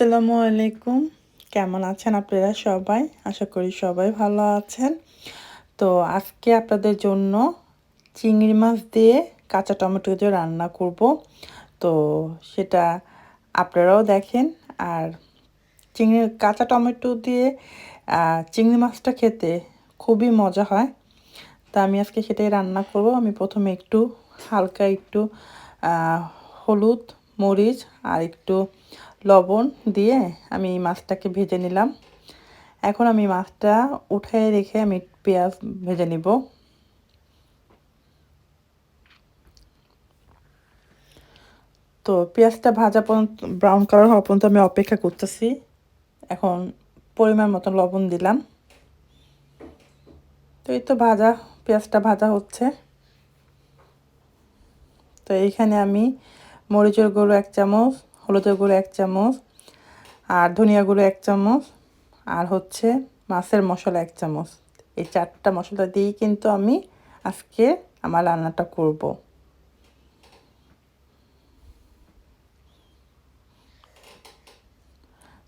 আসসালামু আলাইকুম। কেমন আছেন আপনারা সবাই? আশা করি সবাই ভালো আছেন। তো আজকে আপনাদের জন্য চিংড়ি মাছ দিয়ে কাঁচা টমেটো দিয়ে রান্না করব। তো সেটা আপনারাও দেখেন। আর চিংড়ি, কাঁচা টমেটো দিয়ে চিংড়ি মাছটা খেতে খুবই মজা হয়। তা আমি আজকে সেটাই রান্না করব। আমি প্রথমে একটু হালকা একটু হলুদ মরিচ আর একটু লবণ দিয়ে আমি মাছটাকে ভেজে নিলাম। এখন আমি মাছটা উঠায় রেখে আমি পেঁয়াজ ভেজে নিব। তো পেঁয়াজটা ভাজা পর্যন্ত ব্রাউন কালার হওয়া পর্যন্ত আমি অপেক্ষা করতেছি। এখন পরিমাণ মতো লবণ দিলাম। তো এই তো ভাজা, পেঁয়াজটা ভাজা হচ্ছে। তো এইখানে আমি মরিচের গুঁড়ো এক চামচ, হলুদের গুঁড়ো এক চামচ, আর ধনিয়া গুঁড়ো এক চামচ, আর হচ্ছে মাছের মশলা এক চামচ। এই চারটা মশলা দিয়েই কিন্তু আমি আজকে আমার রান্নাটা করব।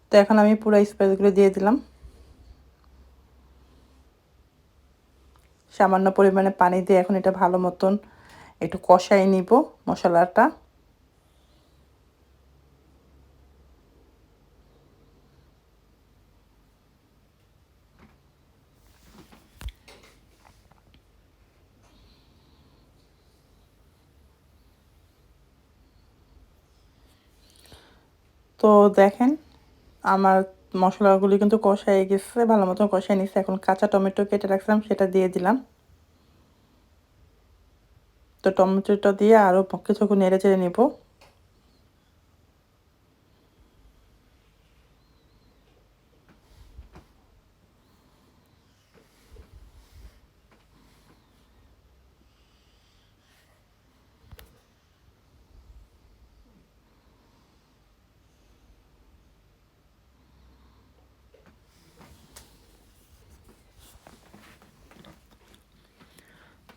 তো এখন আমি পুরো স্পাইসগুলো দিয়ে দিলাম। সামান্য পরিমাণে পানি দিয়ে এখন এটা ভালো মতন একটু কষাই নিব মশলাটা। তো দেখেন, আমার মশলাগুলি কিন্তু কষাই গেছে, ভালো মতন কষাই নিচ্ছে এখন কাঁচা টমেটো কেটে রাখছিলাম, সেটা দিয়ে দিলাম। তো টমেটোটা দিয়ে আরও কিছুক্ষণ নেড়ে চেড়ে নেব।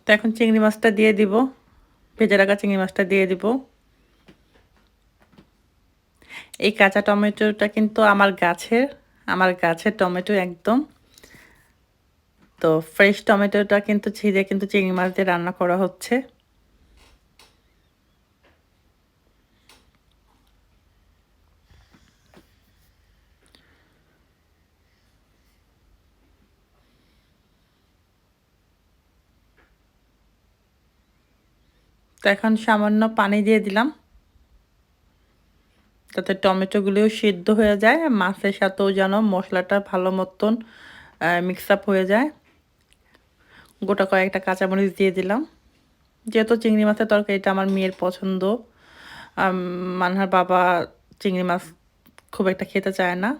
তো এখন চিংড়ি মাছটা দিয়ে দিব। ভেজে রাখা চিংড়ি মাছটা দিয়ে দিব। এই কাঁচা টমেটোটা কিন্তু আমার গাছের আমার গাছের টমেটো একদম। তো ফ্রেশ টমেটোটা কিন্তু ছিঁড়ে কিন্তু চিংড়ি মাছ দিয়ে রান্না করা হচ্ছে। তো এখন সামান্য পানি দিয়ে দিলাম। যাতে টমেটোগুলিও সিদ্ধ হয়ে যায় মাছের সাথেও যেন মশলাটা ভালো মতন মিক্স আপ হয়ে যায়। গোটা কয়েকটা কাঁচামরিচ দিয়ে দিলাম। যেহেতু চিংড়ি মাছের তরকারিটা আমার মেয়ের পছন্দ মানহার বাবা চিংড়ি মাছ খুব একটা খেতে চায় না।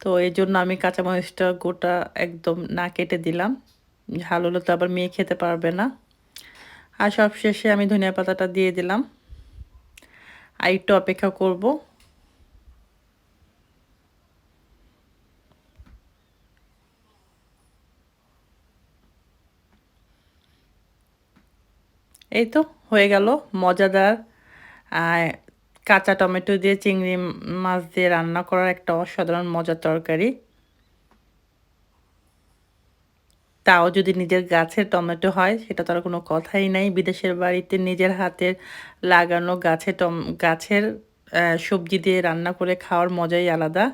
তো এই জন্য আমি কাঁচামরিচটা গোটা একদম না কেটে দিলাম। ঝাল হলে তো আবার মেয়ে খেতে পারবে না। আর সব শেষে আমি ধনিয়া পাতাটা দিয়ে দিলাম। আর একটু অপেক্ষা করব। এই তো হয়ে গেল মজাদার কাঁচা টমেটো দিয়ে চিংড়ি মাছ দিয়ে রান্না করার একটা অসাধারণ মজার তরকারি। তাও যদি নিজের গাছের টমেটো হয়, সেটা তার কোনো কথাই নাই। বিদেশের বাড়িতে নিজের হাতের লাগানো গাছে টম, গাছের সবজি দিয়ে রান্না করে খাওয়ার মজাই আলাদা।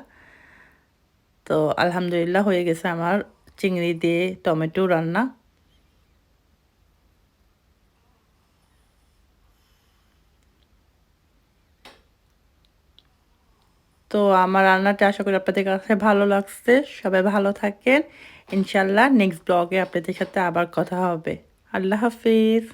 তো আলহামদুলিল্লাহ হয়ে গেছে আমার চিংড়ি দিয়ে টমেটো রান্না। তো আমার রান্নাটা আশা করি আপনাদের কাছে ভালো লাগছে। সবাই ভালো থাকেন। ইনশাল্লাহ নেক্সট ব্লগে আপনাদের সাথে আবার কথা হবে। আল্লাহ হাফিজ।